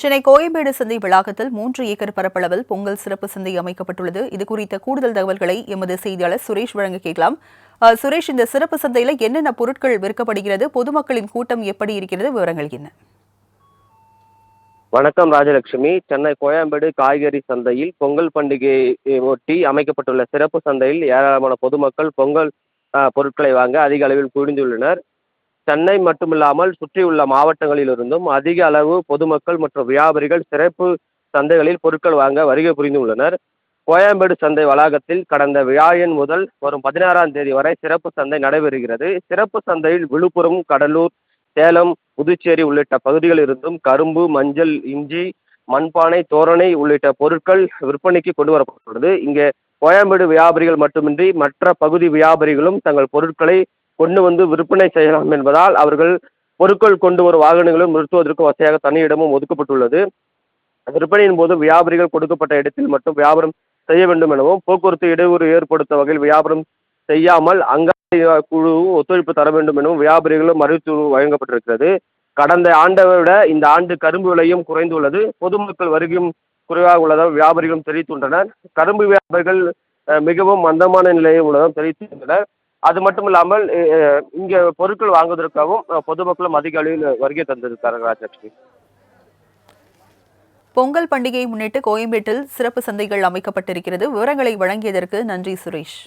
சென்னை கோயம்பேடு சந்தை வளாகத்தில் மூன்று ஏக்கர் பரப்பளவில் பொங்கல் சிறப்பு சந்தை அமைக்கப்பட்டுள்ளது. இது குறித்த கூடுதல் தகவல்களை எமது செய்தியாளர் சுரேஷ் வழங்க கேட்கலாம். சுரேஷ் இந்த சிறப்பு சந்தையில் என்னென்ன பொருட்கள் விற்கப்படுகிறது? பொதுமக்களின் கூட்டம் எப்படி இருக்கிறது? விவரங்கள் என்ன? வணக்கம் ராஜலட்சுமி. சென்னை கோயம்பேடு காய்கறி சந்தையில் பொங்கல் பண்டிகையை ஒட்டி அமைக்கப்பட்டுள்ள சிறப்பு சந்தையில் ஏராளமான பொதுமக்கள் பொங்கல் பொருட்களை வாங்க அதிக அளவில் குவிந்துள்ளனர். சென்னை மட்டுமில்லாமல் சுற்றியுள்ள மாவட்டங்களிலிருந்தும் அதிக அளவு பொதுமக்கள் மற்றும் வியாபாரிகள் சிறப்பு சந்தைகளில் பொருட்கள் வாங்க வருகை புரிந்துள்ளனர். கோயம்பேடு சந்தை வளாகத்தில் கடந்த வியாழன் முதல் வரும் பதினாறாம் தேதி வரை சிறப்பு சந்தை நடைபெறுகிறது. சிறப்பு சந்தையில் விழுப்புரம் கடலூர் சேலம் புதுச்சேரி உள்ளிட்ட பகுதிகளில் இருந்தும் கரும்பு மஞ்சள் இஞ்சி மண்பானை தோரணை உள்ளிட்ட பொருட்கள் விற்பனைக்கு கொண்டு வரப்பட்டுள்ளது இங்கே கோயம்பேடு வியாபாரிகள் மட்டுமின்றி மற்ற பகுதி வியாபாரிகளும் தங்கள் பொருட்களை கொண்டு வந்து விற்பனை செய்யலாம் என்பதால் அவர்கள் பொருட்கள் கொண்டு வரும் வாகனங்களும் நிறுத்துவதற்கு வசதியாக தனி இடமும் ஒதுக்கப்பட்டுள்ளது. விற்பனையின் போது வியாபாரிகள் கொடுக்கப்பட்ட இடத்தில் மட்டும் வியாபாரம் செய்ய வேண்டும் எனவும் போக்குவரத்து இடையூறு ஏற்படுத்த வகையில் வியாபாரம் செய்யாமல் அங்காடி குழு ஒத்துழைப்பு தர வேண்டும் எனவும் வியாபாரிகளும் அறிவித்து வழங்கப்பட்டிருக்கிறது. கடந்த ஆண்டை விட இந்த ஆண்டு கரும்பு விலையும் குறைந்துள்ளது. பொதுமக்கள் வருகையும் குறைவாக உள்ளதாக வியாபாரிகளும் தெரிவித்துள்ளனர். கரும்பு வியாபாரிகள் மிகவும் மந்தமான நிலையில் உள்ளதாக தெரிவித்துள்ளனர் அது மட்டும் இல்லாமல் அஹ், இங்கே பொருட்கள் வாங்குவதற்காகவும் பொதுமக்களும் அதிக அளவில் வருகை தந்திருக்காங்க ராஜலட்சுமி. பொங்கல் பண்டிகையை முன்னிட்டு கோயம்பேட்டில் சிறப்பு சந்தைகள் அமைக்கப்பட்டிருக்கிறது. விவரங்களை வழங்கியதற்கு நன்றி சுரேஷ்.